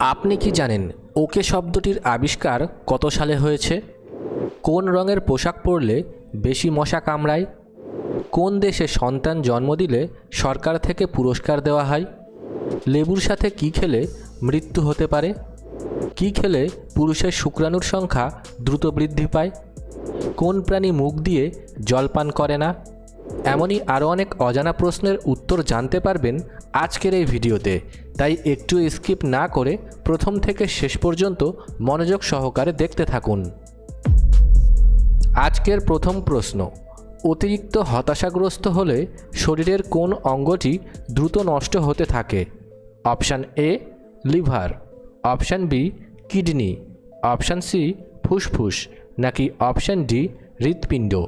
আপনি কি জানেন ওকে শব্দটির আবিষ্কার কত সালে হয়েছে? কোন রঙের পোশাক পরলে বেশি মশা কামড়ায়? কোন দেশে সন্তান জন্ম দিলে সরকার থেকে পুরস্কার দেওয়া হয়? লেবুর সাথে কি খেলে মৃত্যু হতে পারে? কি খেলে পুরুষের শুক্রাণুর সংখ্যা দ্রুত বৃদ্ধি পায়? কোন প্রাণী মুখ দিয়ে জল পান করে না? এমনই আরও অনেক অজানা প্রশ্নের উত্তর জানতে পারবেন আজকের এই ভিডিওতে। তাই একটু স্কিপ না করে প্রথম থেকে শেষ পর্যন্ত মনোযোগ সহকারে দেখতে থাকুন। আজকের প্রথম প্রশ্ন, অতিরিক্ত হতাশাগ্রস্ত হলে শরীরের কোন অঙ্গটি দ্রুত নষ্ট হতে থাকে? Option A, liver. Option B, kidney. Option C, ফুসফুস। নাকি অপশান ডি, হৃৎপিণ্ড?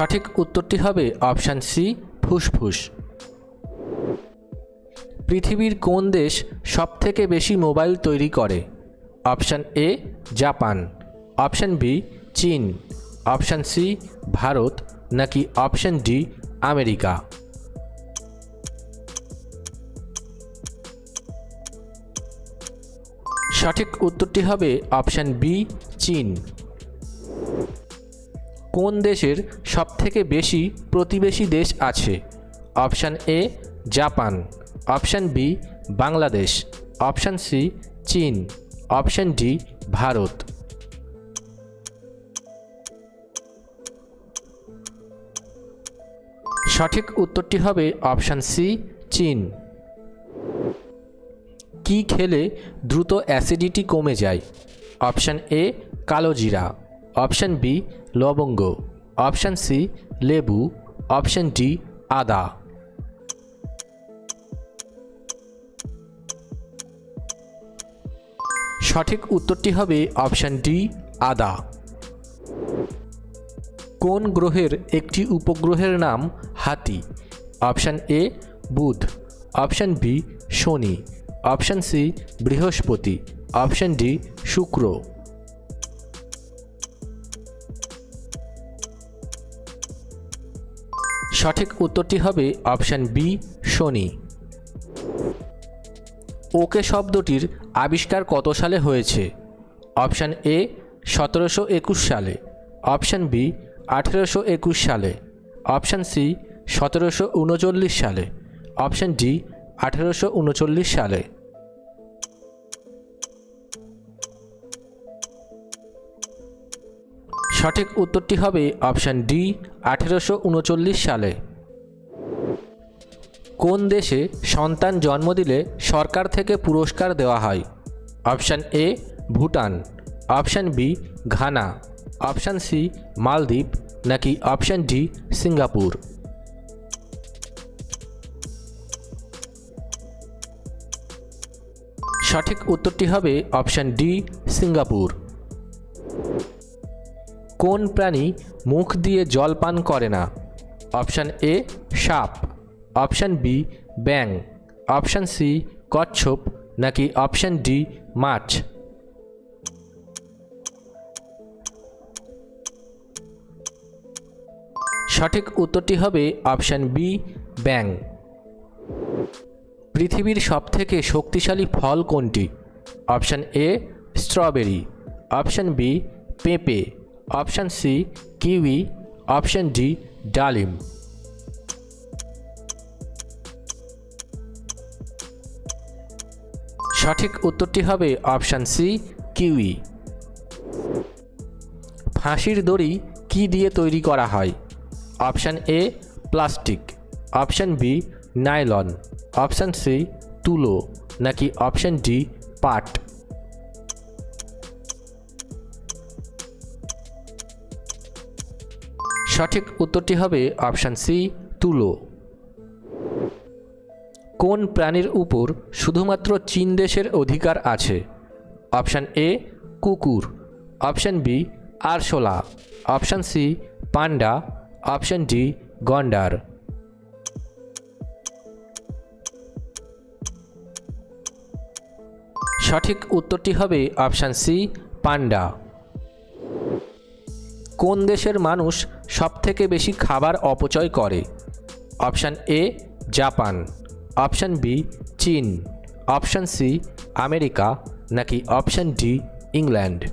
সঠিক উত্তরটি হবে অপশান সি ফুসফুস। পৃথিবীর কোন দেশ সবথেকে বেশি মোবাইল তৈরি করে? Option A Japan. Option B চীন। Option C Bharat. নাকি অপশান ডি আমেরিকা? সঠিক উত্তরটি হবে অপশান বি চীন। কোন দেশের সবথেকে বেশি প্রতিবেশী দেশ আছে? Option A, Japan. Option B, Bangladesh. Option C, চীন। Option D, Bharat. সঠিক উত্তরটি হবে অপশান সি, চীন। কি খেলে দ্রুত অ্যাসিডিটি কমে যায়? অপশান এ, কালো জিরা। অপশান বি, লবঙ্গ। অপশান সি, লেবু। অপশান ডি, আদা। সঠিক উত্তরটি হবে অপশান ডি, আদা। কোন গ্রহের একটি উপগ্রহের নাম হাতি? অপশান এ, বুধ। অপশান বি, শনি। অপশান সি, বৃহস্পতি। অপশান ডি, শুক্র। সঠিক উত্তরটি হবে অপশান বি, শনি। ওকে শব্দটির আবিষ্কার কত সালে হয়েছে? অপশান এ, সতেরোশো একুশ সালে। অপশান বি, আঠেরোশো একুশ সালে। অপশান সি, সতেরোশো উনচল্লিশ সালে। অপশান ডি, আঠেরোশো উনচল্লিশ সালে। সঠিক উত্তরটি হবে অপশান ডি, আঠেরোশো উনচল্লিশ সালে। কোন দেশে সন্তান জন্ম দিলে সরকার থেকে পুরস্কার দেওয়া হয়? Option A, Bhutan. Option B, Ghana. Option C, মালদ্বীপ। নাকি অপশান ডি, সিঙ্গাপুর? সঠিক উত্তরটি হবে অপশান ডি, সিঙ্গাপুর। কোন প্রাণী মুখ দিয়ে জল পান করে না? অপশান এ, সাপ। অপশান বি ব্যাং অপশান সি, কচ্ছপ। নাকি অপশান ডি, মাছ। সঠিক উত্তরটি হবে অপশান বি ব্যাং পৃথিবীর সবথেকে শক্তিশালী ফল কোনটি? Option A, strawberry. Option B, পেঁপে। Option C, kiwi, option D, ডালিম। সঠিক উত্তরটি হবে অপশান সি, কিউই। ফাঁসির দড়ি কি দিয়ে তৈরি করা হয়? Option A, plastic. Option B, nylon. Option C, তুলো। নাকি অপশান ডি, পাট। সঠিক উত্তরটি হবে অপশান সি, তুলো। কোন প্রাণীর উপর শুধুমাত্র চীন দেশের অধিকার আছে? অপশান এ, কুকুর। অপশান বি, আরশোলা। Option C, panda. Option D, গন্ডার। সঠিক উত্তরটি হবে অপশান সি, পান্ডা। কোন দেশের মানুষ সবথেকে বেশি খাবার অপচয় করে? Option A, Japan. Option B, চীন। Option C, America. নাকি অপশান ডি, ইংল্যান্ড?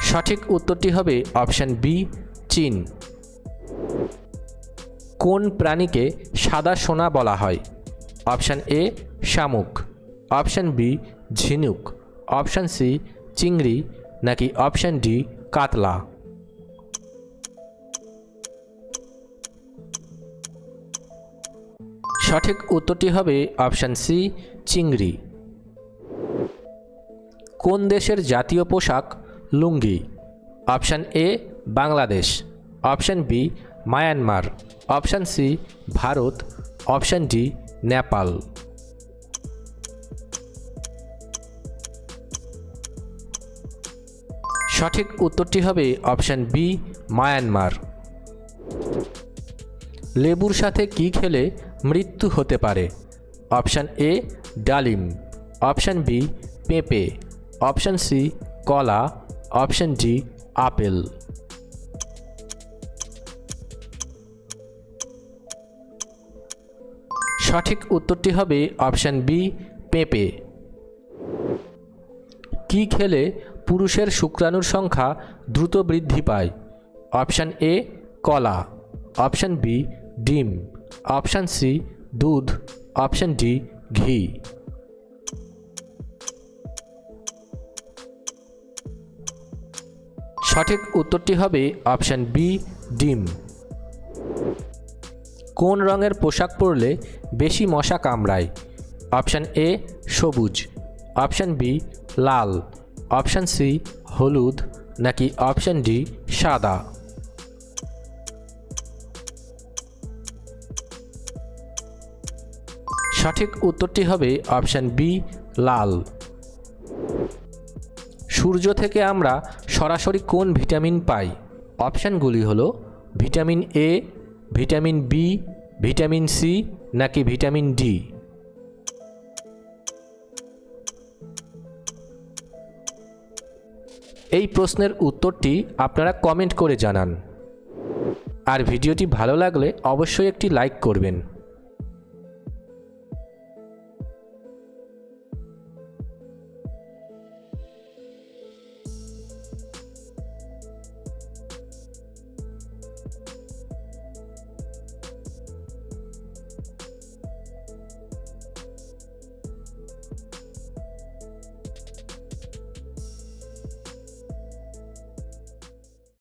সঠিক উত্তরটি হবে অপশান বি, চীন। কোন প্রাণীকে সাদা সোনা বলা হয়? অপশান এ, শামুক। অপশান বি ঝিনুক অপশান সি চিংড়ি, নাকি অপশান ডি কাতলা? সঠিক উত্তরটি হবে অপশান সি চিংড়ি। কোন দেশের জাতীয় পোশাক lungi? Option A Bangladesh. Option B Myanmar. Option C Bharat. Option D Nepal. সঠিক উত্তরটি হবে অপশান বি, মায়ানমার। লেবুর সাথে কি খেলে মৃত্যু হতে পারে? অপশান এ, ডালিম। অপশান বি, পেঁপে। অপশান সি, কলা। Option D, apple. সঠিক উত্তরটি হবে অপশান বি, পেঁপে। কি খেলে পুরুষের শুক্রাণুর সংখ্যা দ্রুত বৃদ্ধি পায়। অপশান এ, কলা। অপশান বি, ডিম। অপশান সি, দুধ। অপশান ডি, ঘি। সঠিক উত্তরটি হবে অপশান বি, ডিম। কোন রঙের পোশাক পরলে বেশি মশা কামড়ায়? অপশান এ, সবুজ। অপশান বি, লাল। অপশান সি, হলুদ, নাকি অপশান ডি, সাদা? সঠিক উত্তরটি হবে অপশান বি, লাল। সূর্য থেকে আমরা সরাসরি কোন ভিটামিন পাই? অপশানগুলি হলো vitamin A, vitamin B, vitamin C, নাকি ভিটামিন ডি? এই প্রশ্নের উত্তরটি আপনারা কমেন্ট করে জানান। আর ভিডিওটি ভালো লাগলে অবশ্যই একটি লাইক করবেন।